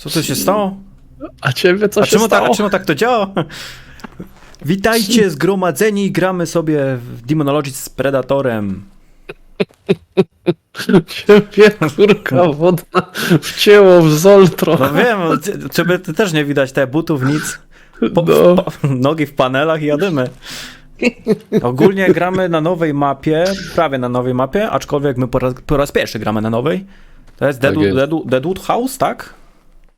Co tu się stało? A ciebie co A się czemu, tak, stało? a czemu tak to działa? Witajcie zgromadzeni gramy sobie w Demonology z Predatorem. Ciebie kurka wodna wcięło w Zoltro. No wiem, ciebie ty też nie widać te butów, nic. Po, No. po, nogi w panelach i jadymy. Ogólnie gramy na nowej mapie, prawie na nowej mapie, aczkolwiek my po raz, po raz pierwszy gramy na nowej. To jest Tak Deadwood, jest. Deadwood, Deadwood House, tak?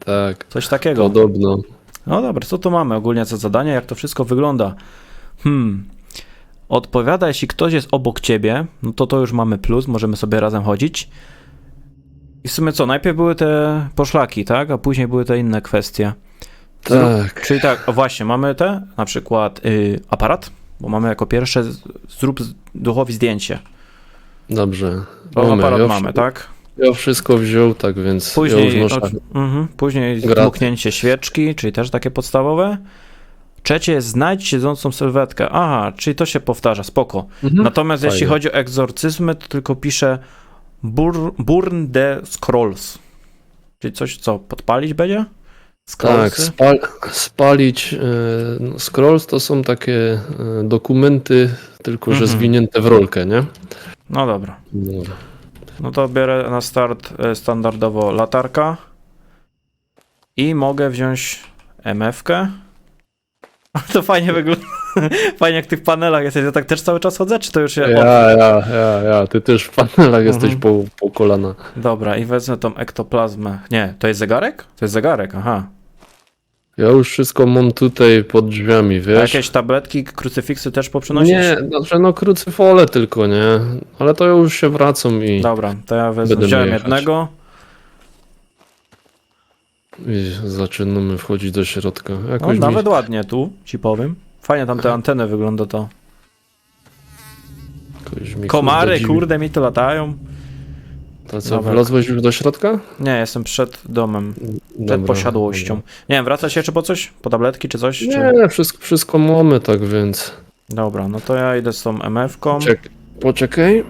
Tak, Coś takiego. podobno. No dobra, co tu mamy ogólnie za zadanie, jak to wszystko wygląda? Hmm. Odpowiada, jeśli ktoś jest obok ciebie, no to to już mamy plus, możemy sobie razem chodzić. I w sumie co, najpierw były te poszlaki, tak? A później były te inne kwestie. Tak. Czyli tak, właśnie, mamy te, na przykład y, aparat, bo mamy jako pierwsze zrób duchowi zdjęcie. Dobrze. To aparat ja, mamy, tak? Ja wszystko wziął, tak więc Później, ja o, mhm, później dmuchnięcie świeczki, czyli też takie podstawowe. Trzecie jest znajdź siedzącą sylwetkę. Aha, czyli to się powtarza, spoko. Mhm. Natomiast jeśli Fajnie. chodzi o egzorcyzmy, to tylko pisze bur, Burn the Scrolls. Czyli coś, co podpalić będzie? Tak, Scrollsy? spal, spalić. e, no, Scrolls to są takie e, dokumenty, tylko że Mhm. zwinięte w rolkę, nie? No dobra. No. No to biorę na start e, standardowo latarka. I mogę wziąć MF-kę. To fajnie wygląda. Fajnie jak w tych panelach jesteś. Ja tak też cały czas chodzę, czy to już się... Ja, ja, ja, ja. Ty też w panelach jesteś po, po kolana. Dobra, i wezmę tą ektoplazmę. Nie, to jest zegarek? To jest zegarek, aha. Ja już wszystko mam tutaj pod drzwiami, A wiesz? jakieś tabletki, krucyfiksy też poprzynosisz? Nie, znaczy no krucyfole tylko, nie? Ale to już się wracam i, Dobra, to ja wezmę. Będę Wziąłem jechać. jednego. i zaczynamy wchodzić do środka. No, Jakoś nawet mi, ładnie tu, ci powiem. Fajnie tam te anteny wygląda to. jakoś mi Komary, dziwi. kurde, mi tu latają. To co, Dobra. wlazłeś już do środka? Nie, jestem przed domem, przed Dobra, posiadłością. dobra. Nie wiem, wracać jeszcze po coś? Po tabletki czy coś? Czy... Nie, wszystko, wszystko mamy, tak więc... Dobra, no to ja idę z tą MF-ką. Czek, poczekaj.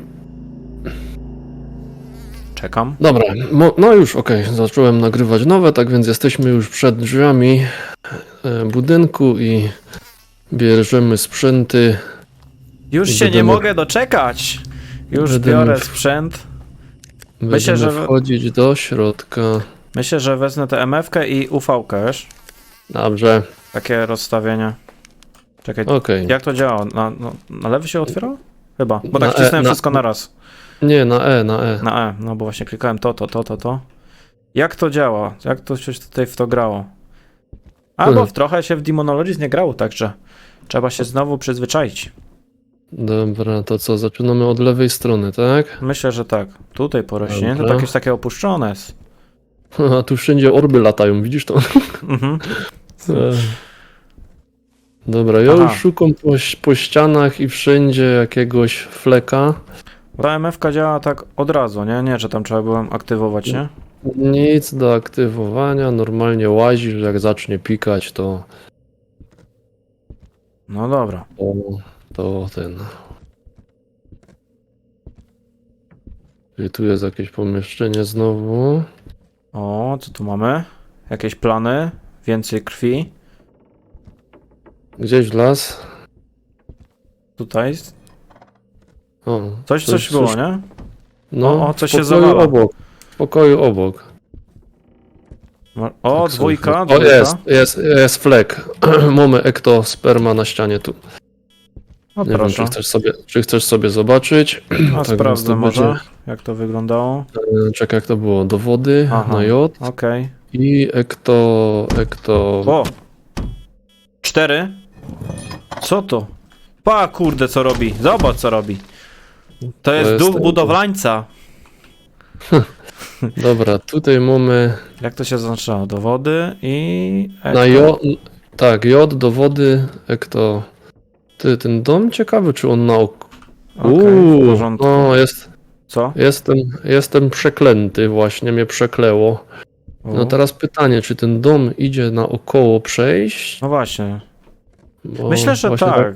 Czekam. Dobra, mo, no już okej, zacząłem nagrywać nowe, tak więc jesteśmy już przed drzwiami e, budynku i bierzemy sprzęty. Już się nie będziemy- mogę doczekać. Już Będziemy biorę sprzęt. Będziemy że- wchodzić do środka. Myślę, że wezmę tę MF-kę i UV-kę, wiesz? Dobrze, Takie rozstawienie. Czekaj, okej. jak to działa? Na, na, na lewy się otwierało? Chyba, bo Na tak E, wcisnąłem na- wszystko na raz. Nie, na E, na E. Na E, no bo właśnie klikałem to, to, to, to, to. Jak to działa? Jak to się tutaj w to grało? A, bo Hmm. trochę się w Demonologies nie grało, także trzeba się znowu przyzwyczaić. Dobra, to co, zaczynamy od lewej strony, tak? Myślę, że tak. Tutaj porośnie, to Dobra. jakieś takie opuszczone jest. A tu wszędzie orby latają, widzisz to? Mhm. E. Dobra, ja Aha. już szukam po, po ścianach i wszędzie jakiegoś fleka. Ta MF-ka działa tak od razu, nie? Nie, że tam trzeba było aktywować, nie? Nic do aktywowania, normalnie łazisz, jak zacznie pikać, to, No dobra. to, to ten. I tu jest jakieś pomieszczenie znowu. O, co tu mamy? Jakieś plany? Więcej krwi? Gdzieś w las. Tutaj? O, Coś, coś było, nie? No, O, o, coś się zawala. obok. W pokoju obok. O, Tak dwójka, dwójka. O, jest, jest, jest flek. Mamy ektosperma na ścianie tu. O, Nie wiem, czy chcesz sobie, czy chcesz sobie zobaczyć. A tak sprawdzę to może, będzie- jak to wyglądało. E, Czekaj, jak to było? Dowody Aha. na J Okej. i ekto... ekto... O! Cztery? Co to? Pa, kurde, co robi? Zobacz, co robi. To jest jest duch ten- budowlańca. Dobra, tutaj mamy Jak to się zaznaczało? Dowody i... na J... Tak, J, dowody, ekto... Ty, ten dom ciekawy, czy on na ok... Okej, w porządku. o, jest, Co? jestem, jestem przeklęty, właśnie mnie przekleło. No U. teraz pytanie, czy ten dom idzie naokoło przejść? No właśnie. Bo Myślę, że właśnie tak.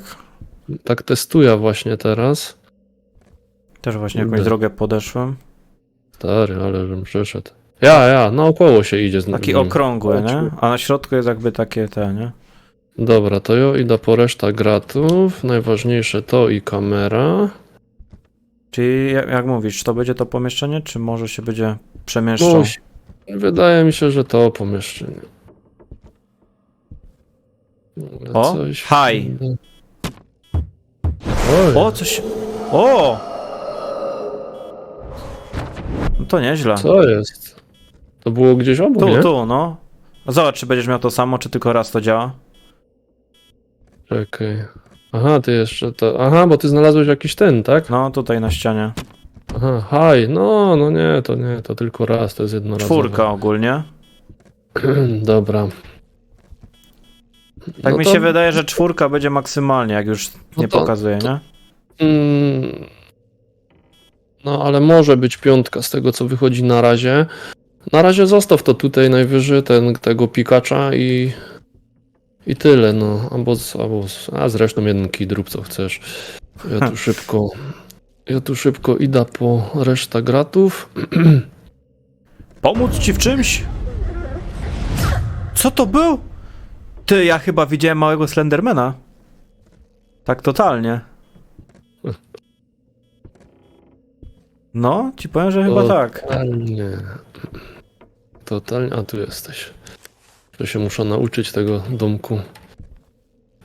Tak testuję właśnie teraz. Też właśnie jakąś Kurde. drogę podeszłem. Stary, ale żem przeszedł. Ja, ja, naokoło się idzie. Z Taki nim. okrągły, nie? A na środku jest jakby takie te, nie? Dobra, to ja idę po reszta gratów. Najważniejsze to i kamera. Czyli jak, jak mówisz, czy to będzie to pomieszczenie, czy może się będzie przemieszczał? Musi. Wydaje mi się, że to pomieszczenie. Ale O, haj. Oj, O, coś... O! No to nieźle. co jest? To było gdzieś obok, Tu, nie? tu, no. Zobacz, czy będziesz miał to samo, czy tylko raz to działa. Czekaj. Aha, ty jeszcze to... Aha, bo ty znalazłeś jakiś ten, tak? No, tutaj na ścianie. Aha, haj. No, no nie, to nie, to tylko raz, to jest jednorazowe. Czwórka ogólnie. Dobra. Tak No mi to- się wydaje, że czwórka będzie maksymalnie, jak już No nie to- pokazuje, nie? Mm, No, ale może być piątka z tego, co wychodzi na razie. Na razie zostaw to tutaj najwyżej, ten, tego pikacza i, i tyle, no. Albo z- a zresztą jeden kidrób, co chcesz. Ja tu szybko, ja tu szybko idę po resztę gratów. Pomóc ci w czymś? Co to był? Ty, ja chyba widziałem małego Slendermana. Tak totalnie. No, ci powiem, że chyba tak. Totalnie. Totalnie, a tu jesteś. To się muszę nauczyć tego domku.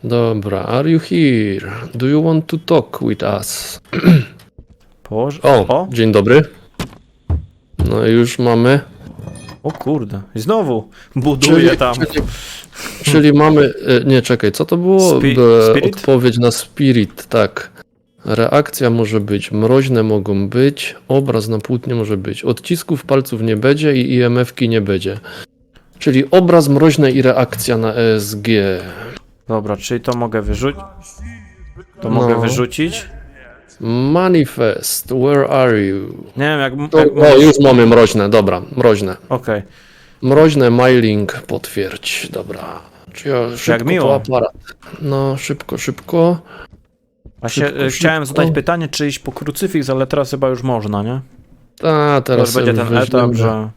Dobra, are you here? Do you want to talk with us? Położ... O, O, dzień dobry. No i już mamy. o kurde. Znowu buduje tam. Czyli, czyli mamy. e, Nie, czekaj, co to było? Spi- spirit? Odpowiedź na spirit, tak. Reakcja może być, mroźne mogą być, obraz na płótnie może być, odcisków palców nie będzie i IMF-ki nie będzie. Czyli obraz mroźny i reakcja na ESG. Dobra, czyli to mogę wyrzucić. To No. mogę wyrzucić. Manifest, where are you? Nie wiem, jak. O, jak o już mamy mroźne, dobra, mroźne. Okej. Mroźne mailing potwierdź, dobra. Czy ja szybko miło. po aparat. No, szybko, szybko. Właśnie Szybko, e, chciałem szybko. zadać pytanie, czy iść po krucyfiks, ale teraz chyba już można, nie? A, To teraz już będzie ten etap, że.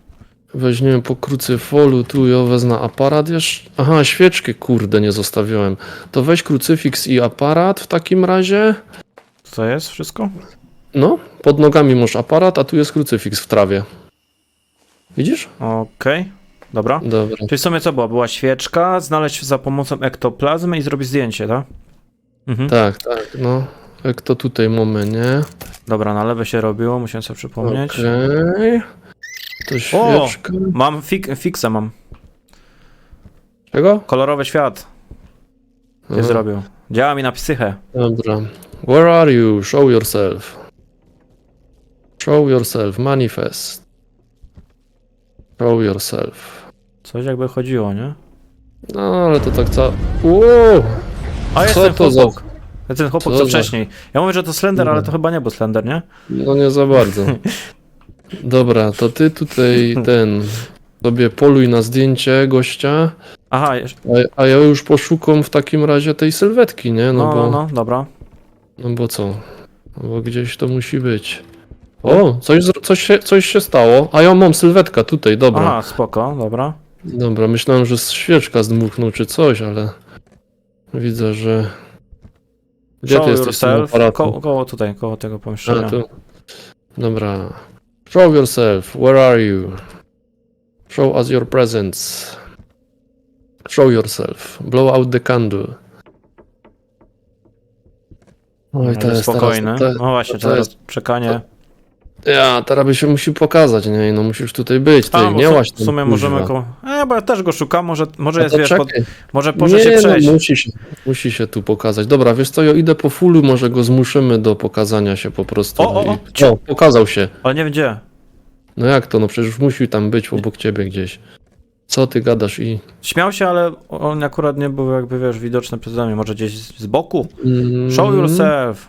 Weźmiemy po krucyfolu, tu ja wezmę aparat jeszcze. Aha, świeczkę kurde nie zostawiłem. To weź krucyfiks i aparat w takim razie. Co jest wszystko? No, pod nogami masz aparat, a tu jest krucyfiks w trawie. Widzisz? Okej. Dobra. Dobra. Czyli w sumie co było? Była świeczka, znaleźć za pomocą ektoplazmy i zrobić zdjęcie, tak? Mhm. Tak, tak, no. Jak to tutaj mamy, nie? Dobra, na lewe się robiło, musiałem sobie przypomnieć. Okej. To świeczka. Mam fik fixa mam. Czego? Kolorowy świat. Się Aha, zrobił. Działa mi na psychę. Dobra. Where are you? Show yourself. Show yourself. Manifest. Show yourself. Coś jakby chodziło, nie? No, ale to tak ca... Wow! A jest Co ten to za- chłopak. Ten chłopak co co za- wcześniej. Ja mówię, że to Slender, ale to chyba nie był Slender, nie? No nie za bardzo. Dobra, to ty tutaj ten sobie poluj na zdjęcie gościa, Aha, jeszcze- a, a ja już poszukam w takim razie tej sylwetki, nie? No, no, bo, no, no, dobra. no bo co? No bo gdzieś to musi być. O, coś, zro- coś, się, coś się stało. A ja mam sylwetka tutaj, dobra. Aha, spoko, dobra. Dobra, myślałem, że świeczka zdmuchnął czy coś, ale widzę, że... Gdzie Show ty jesteś z tym yourself. aparatem? Koło, koło tutaj, koło tego A, pomieszczenia. tu. Dobra. Show yourself. Where are you? Show us your presence. Show yourself. Blow out the candle. Oj, Ale to jest spokojne. Teraz, no właśnie, to teraz jest- czekanie. Ja, teraz by się musi pokazać, nie? No musisz tutaj być. Ty, A, bo nie w, łaź w sumie możemy go... E, bo ja też go szukam, może, może jest, wiesz, pod, może może nie, się przejść. No, musi, się, musi się tu pokazać. Dobra, wiesz co, ja idę po fullu, może go zmuszymy do pokazania się po prostu. O, o, o, I... o pokazał się. Ale nie wiem gdzie. No jak to, no przecież musi tam być obok ciebie gdzieś. Co ty gadasz i... Śmiał się, ale on akurat nie był jakby, wiesz, widoczny przeze mnie. Może gdzieś z z boku? Mm, Show yourself.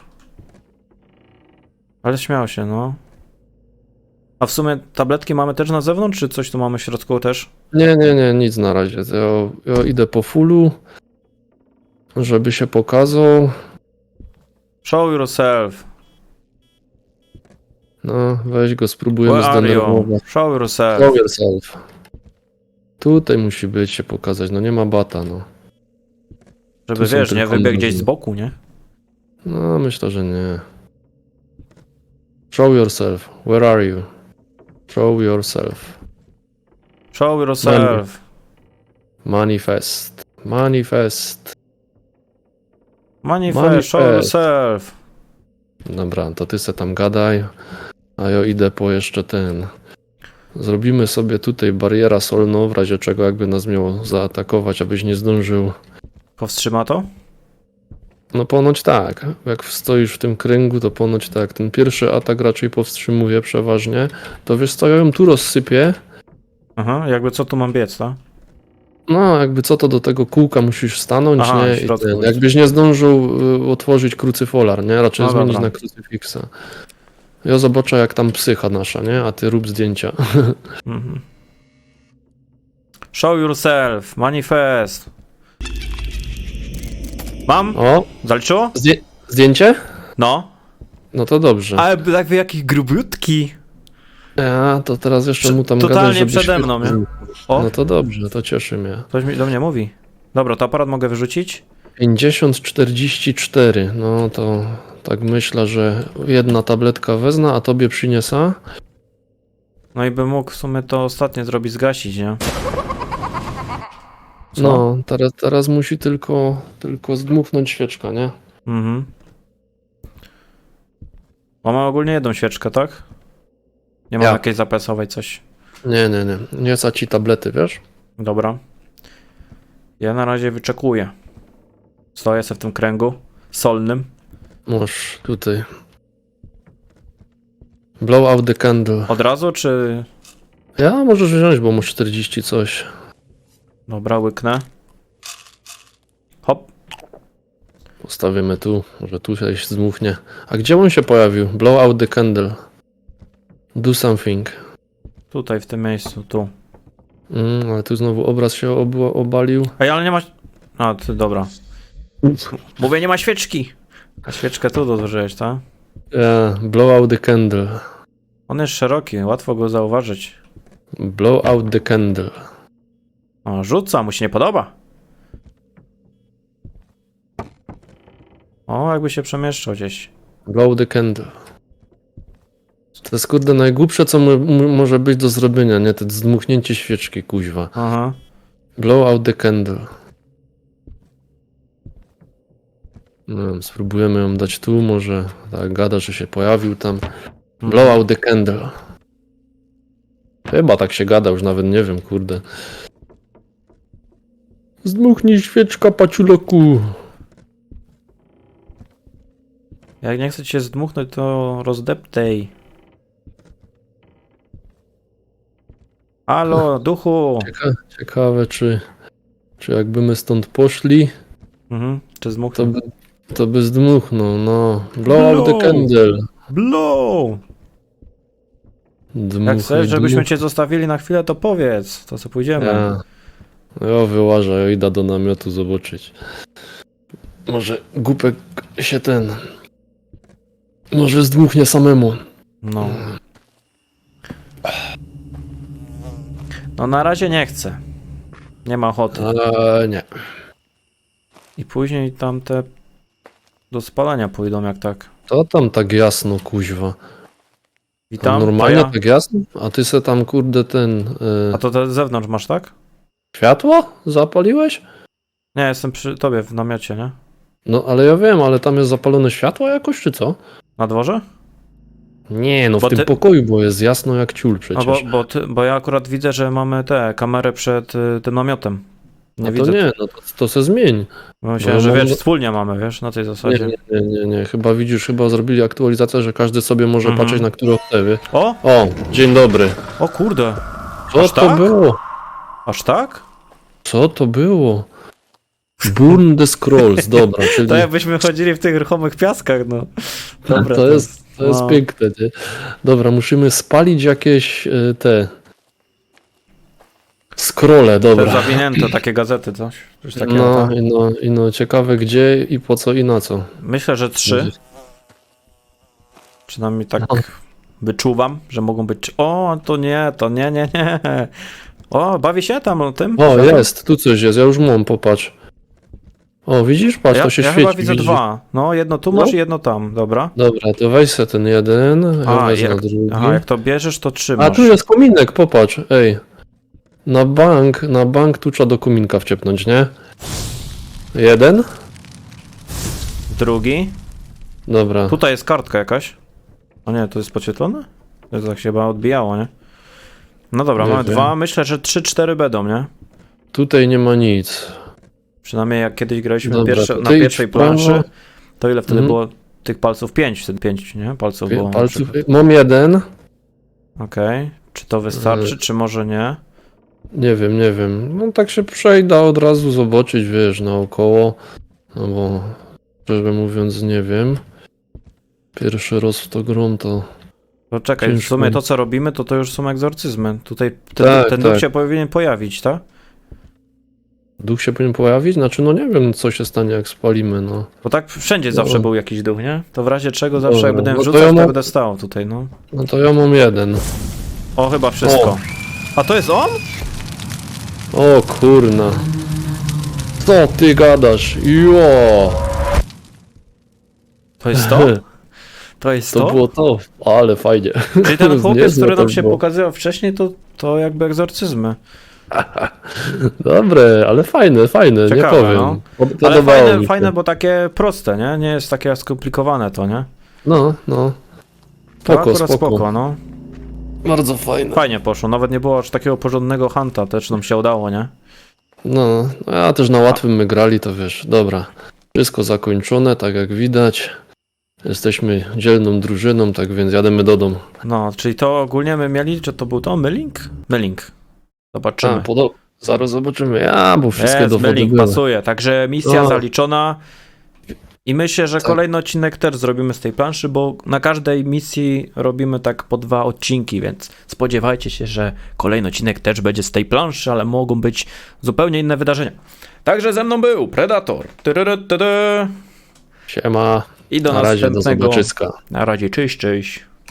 Ale śmiał się, no. A w sumie tabletki mamy też na zewnątrz, czy coś tu mamy w środku też? Nie, nie, nie, nic na razie. Ja, ja idę po fullu, żeby się pokazał. Show yourself. No, weź go, spróbujemy Where are you? zdenerwować. Show yourself. Show yourself. Tutaj musi być się pokazać, no nie ma bata, no. Żeby Tu są wiesz, nie tylko wybiegł gdzieś z boku, nie? No, myślę, że nie. Show yourself. Where are you? Show yourself. Show yourself. Manifest. Manifest. Manifest, show Manifest. yourself. Dobra, to ty se tam gadaj, a ja idę po jeszcze ten. Zrobimy sobie tutaj bariera solną, w razie czego jakby nas miało zaatakować, abyś nie zdążył. Powstrzyma to? No ponoć tak. Jak stoisz w tym kręgu, to ponoć tak. Ten pierwszy atak raczej powstrzymuje przeważnie. To wiesz co, ja ją tu rozsypię. Aha, jakby co tu mam biec, tak? No, jakby co to do tego kółka musisz stanąć, Aha, nie? I środku ten, jest. jakbyś nie zdążył y, otworzyć krucyfolar, nie? Raczej No zmienić dobra. na krucyfiksa. Ja zobaczę jak tam psycha nasza, nie? A ty rób zdjęcia. Mhm. Show yourself, manifest. Mam? O, Zaliczyło? zdję zdjęcie? No. No to dobrze. Ale tak wy jakich grubiutki. Ja, to teraz jeszcze mu tam totalnie gadać, przede mną, nie? O, No to dobrze, to cieszy mnie. ktoś mi do mnie mówi. Dobra, to aparat mogę wyrzucić? 50-44, no to tak myślę, że jedna tabletka wezmę, a tobie przyniesa. No i bym mógł w sumie to ostatnie zrobić, zgasić, nie? Co? No, teraz, teraz musi tylko, tylko zdmuchnąć świeczka, nie? Mhm. Mamy ogólnie jedną świeczkę, tak? Nie mam Ja. jakiejś zapasowej coś. Nie, nie, nie. Nie za ci tablety, wiesz? Dobra. Ja na razie wyczekuję. Stoję sobie w tym kręgu solnym. Masz tutaj. Blow out the candle. Od razu, czy... Ja możesz wziąć, bo masz 40 coś. Dobra, łyknę. Hop. Postawimy tu, może tu się zdmuchnie. A gdzie on się pojawił? Blow out the candle. Do something. Tutaj, w tym miejscu, tu. Mm, ale tu znowu obraz się ob obalił. Ej, ale nie ma... A, ty, dobra. Mówię, nie ma świeczki. A świeczkę tu dołożyłeś, tak? Yeah, blow out the candle. On jest szeroki, łatwo go zauważyć. Blow out the candle. O, rzuca, mu się nie podoba. O, jakby się przemieszczał gdzieś. Blow the candle. To jest kurde najgłupsze, co mo- może być do zrobienia, nie? To zdmuchnięcie świeczki, kuźwa. Aha. Blow out the candle. Nie wiem, spróbujemy ją dać tu, może tak gada, że się pojawił tam. Blow out the candle. Chyba tak się gada, już nawet nie wiem, kurde. Zdmuchnij świeczka, paciuloku. Jak nie chce cię zdmuchnąć, to rozdeptej. Halo, duchu! Cieka ciekawe, czy, czy jakby my stąd poszli, Mhm, czy to zdmuchnął? by, to by zdmuchnął, no. Blow out the Blow. candle. Blow! Dmuchaj, Jak chcesz, żebyśmy cię zostawili na chwilę, to powiedz, to co pójdziemy. Ja, ja wyłażę, ja idę do namiotu zobaczyć. Może głupek się ten... Może zdmuchnie samemu. No. No na razie nie chcę. Nie ma ochoty. Ale nie. I później tamte do spalania pójdą jak tak. To tam tak jasno, kuźwa. Witam. Normalnie ja. tak jasno? A ty se tam, kurde, ten... Y, A to te z zewnątrz masz, tak? Światło zapaliłeś? Nie, jestem przy tobie w namiocie, nie? No, ale ja wiem, ale tam jest zapalone światło jakoś, czy co? Na dworze? Nie, no w Bo tym ty- pokoju, bo jest jasno jak ciul A przecież. bo, bo, ty, bo ja akurat widzę, że mamy te kamerę przed y, tym namiotem. Nie no widzę. to nie, no to, to se zmień. Bo Myślałem, Bo że mam- wiesz, wspólnie mamy, wiesz, na tej Nie, zasadzie. nie, nie, nie, nie, chyba widzisz, chyba zrobili aktualizację, że każdy sobie może Mhm. patrzeć na które oktawy. O! O, dzień dobry. O kurde! Co Aż to tak? było? Aż tak? Co to było? Burn the Scrolls, dobra, czyli To jakbyśmy chodzili w tych ruchomych piaskach, no. Dobra, to jest, to jest no. piękne, nie? Dobra, musimy spalić jakieś y, te scrolle, dobra. zawinięte takie gazety, coś. coś takiego. No, tak. i no, i no, ciekawe gdzie i po co i na co. Myślę, że trzy. Przynajmniej tak No. Wyczuwam, że mogą być... O, to nie, to nie, nie, nie. O, bawi się tam o tym? O, jest, tu coś jest, ja już mam, popatrz. O, widzisz? Patrz, Ja, to się ja świeci. chyba widzę widzisz? dwa. No, jedno tu No. masz i jedno tam, dobra. Dobra, to weź se ten jeden, ja A, wezmę jak, drugi. aha, jak to bierzesz, to A trzymasz. tu jest kominek, popatrz, ej. Na bank, na bank tu trzeba do kominka wciepnąć, nie? Jeden? Drugi. Dobra. Tutaj jest kartka jakaś. O nie, to jest podświetlone? To tak się chyba odbijało, nie? No dobra, Nie mamy wiem. dwa. Myślę, że trzy, cztery będą, nie? Tutaj nie ma nic. Przynajmniej jak kiedyś graliśmy Dobra, pierwsze, to na ty idź pierwszej w prawo. planszy, to ile wtedy Mhm. było tych palców? Pięć, wtedy pięć, nie? Palców było. na Palców, przykład. mam jeden. Okej. Czy to wystarczy, Y- czy może nie? Nie wiem, nie wiem. No tak się przejdę od razu zobaczyć, wiesz, naokoło. No bo szczerze mówiąc nie wiem. Pierwszy raz w to grom to... To czekaj, w Ciężko. sumie to co robimy, to to już są egzorcyzmy. Tutaj ten, Tak, ten duch tak. się powinien pojawić, tak? Duch się powinien pojawić? Znaczy no nie wiem co się stanie jak spalimy, no. Bo tak wszędzie No. zawsze był jakiś duch, nie? To w razie czego zawsze Dobra, jak będę no to wrzucać, ja to mam- będę stał tutaj, no. No to ja mam jeden. O, chyba wszystko. O. A to jest on? O kurna. Co ty gadasz? Jo! To jest to? To jest to? To było to, ale fajnie. Czyli ten chłopiec, który nam to się było. pokazywał wcześniej, to, to jakby egzorcyzmy. Dobre, ale fajne, fajne, Ciekawe, nie powiem. no. Ale fajne, fajne, bo takie proste, nie? Nie jest takie skomplikowane to, nie? No, no. To Spoko, akurat spoko. spoko, no. Bardzo fajne. Fajnie poszło, nawet nie było aż takiego porządnego hanta, też nam się udało, nie? No, no ja też na łatwym my grali, to wiesz, dobra. Wszystko zakończone, tak jak widać. Jesteśmy dzielną drużyną, tak więc jademy do domu. No, czyli to ogólnie my mieli, czy to był to Mylink? Mylink. Zobaczymy. A, podo- Zaraz zobaczymy. Ja, bo wszystkie Jest, dowody Mylink były. pasuje, także misja No. zaliczona. I myślę, że Tak. kolejny odcinek też zrobimy z tej planszy, bo na każdej misji robimy tak po dwa odcinki, więc spodziewajcie się, że kolejny odcinek też będzie z tej planszy, ale mogą być zupełnie inne wydarzenia. Także ze mną był Predator. Tyryry, tyry. Siema. I do Na razie, do następnego. zobaczyska. Na razie, cześć, cześć.